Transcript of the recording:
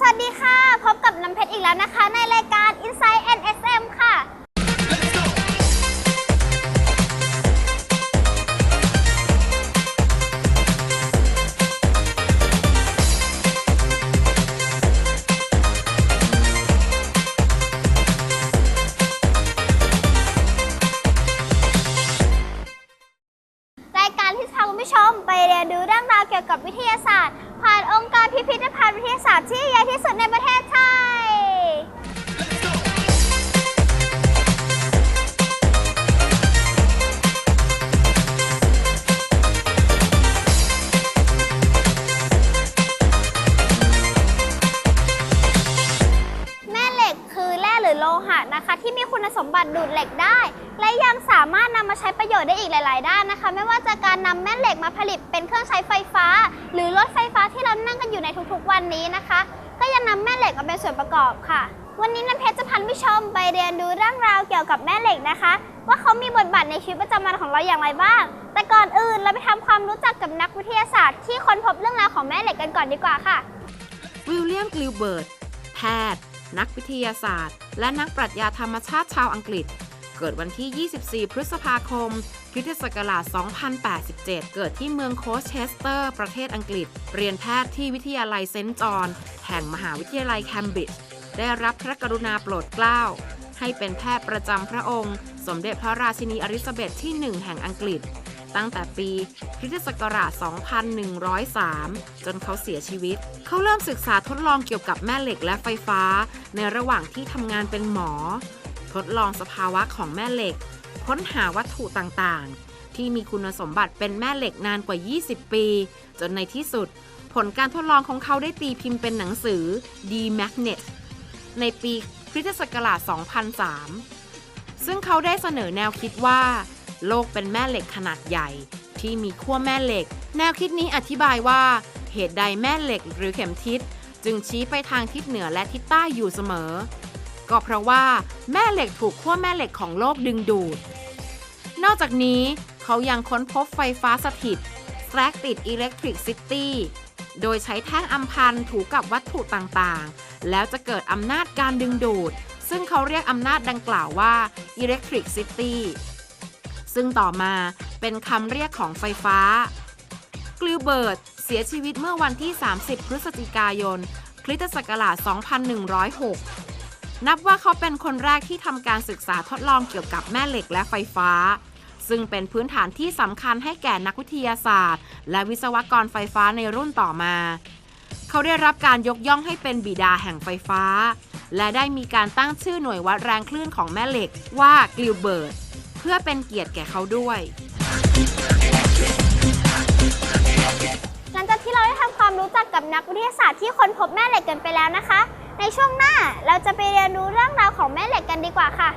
สวัสดีค่ะ พบกับน้ำเพชรอีกแล้วนะคะ ในรายการ Inside NSM ค่ะ รายการที่จะพาคุณผู้ชมไปเรียนรู้เรื่องราวเกี่ยวกับวิทยาศาสตร์ ผ่านองค์การพิพิธภัณฑ์วิทยาศาสตร์ที่ใหญ่ที่สุดในประเทศไทย รือโลหะนะคะ ที่มีคุณสมบัติดูดเหล็กได้ และยังสามารถนำมาใช้ประโยชน์ได้อีกหลาย ๆ ด้านนะคะ ไม่ว่าจะการนำแม่เหล็กมาผลิตเป็นเครื่องใช้ไฟฟ้า หรือรถไฟฟ้าที่เรานั่งกันอยู่ในทุกๆ วันนี้นะคะ ก็ยังนำแม่เหล็กมาเป็นส่วนประกอบค่ะ วันนี้น้ำเพชรจะพาคุณผู้ชมไปเรียนรู้เรื่องราวเกี่ยวกับแม่เหล็กนะคะ ว่าเขามีบทบาทในชีวิตประจำวันของเราอย่างไรบ้าง แต่ก่อนอื่นเราไปทำความรู้จักกับนักวิทยาศาสตร์ ที่ค้นพบเรื่องราวของแม่เหล็กกันก่อนดีกว่าค่ะ วิลเลียมกลิวเบิร์ตแพทย์ นักวิทยาศาสตร์ และนักปรัชญาธรรมชาติชาวอังกฤษ เกิดวันที่ 24 พฤษภาคมคริสตศักราช 2087 เกิดที่เมืองโคสเชสเตอร์ ประเทศอังกฤษ เรียนแพทย์ที่วิทยาลัยเซนต์จอห์นแห่งมหาวิทยาลัยแคมบริดจ์ ได้รับพระกรุณาโปรดเกล้า ให้เป็นแพทย์ประจำพระองค์ สมเด็จพระราชินีอลิซาเบธที่ 1 แห่งอังกฤษ ตั้งแต่ปีคริสตศักราช 2103 จนเขาเสียชีวิต เขาเริ่มศึกษาทดลองเกี่ยวกับแม่เหล็กและไฟฟ้า ในระหว่างที่ทำงานเป็นหมอ ทดลองสภาวะของแม่เหล็ก ค้นหาวัตถุต่างๆ ที่มีคุณสมบัติเป็นแม่เหล็กนานกว่า 20 ปี จนในที่สุด ผลการทดลองของเขาได้ตีพิมพ์เป็นหนังสือ D Magnet ในปีคริสตศักราช 2003 ซึ่งเขาได้เสนอแนวคิดว่า โลกเป็นแม่เหล็กขนาดใหญ่ ที่มีขั้วแม่เหล็ก แนวคิดนี้อธิบายว่า เหตุใดแม่เหล็กหรือเข็มทิศ จึงชี้ไปทางทิศเหนือและทิศใต้อยู่เสมอ ก็เพราะว่าแม่เหล็กถูกขั้วแม่เหล็กของโลกดึงดูด นอกจากนี้เขายังค้นพบไฟฟ้าสถิต Static Electricity โดยใช้แท่งอัมพันถูกับวัตถุต่างๆ แล้วจะเกิดอำนาจการดึงดูด ซึ่งเขาเรียกอำนาจดังกล่าวว่า Electricity ซึ่งต่อมาเป็นคำเรียกของไฟฟ้ากลิวเบิร์ตเสียชีวิตเมื่อวันที่ 30 พฤศจิกายนคริสตศักราช 2106 นับว่าเขาเป็นคนแรกที่ทำการศึกษาทดลองเกี่ยวกับแม่เหล็กและไฟฟ้า ซึ่งเป็นพื้นฐานที่สำคัญให้แก่นักวิทยาศาสตร์ และวิศวกรไฟฟ้าในรุ่นต่อมา เขาได้รับการยกย่องให้เป็นบิดาแห่งไฟฟ้า และได้มีการตั้งชื่อหน่วยวัดแรงคลื่นของแม่เหล็กว่า กลิวเบิร์ต เพื่อเป็นเกียรติแก่เขาด้วย หลังจากที่เราได้ทำความรู้จักกับนักวิทยาศาสตร์ที่ค้นพบแม่เหล็กกันไปแล้วนะคะ ในช่วงหน้าเราจะไปเรียนรู้เรื่องราวของแม่เหล็กกันดีกว่าค่ะ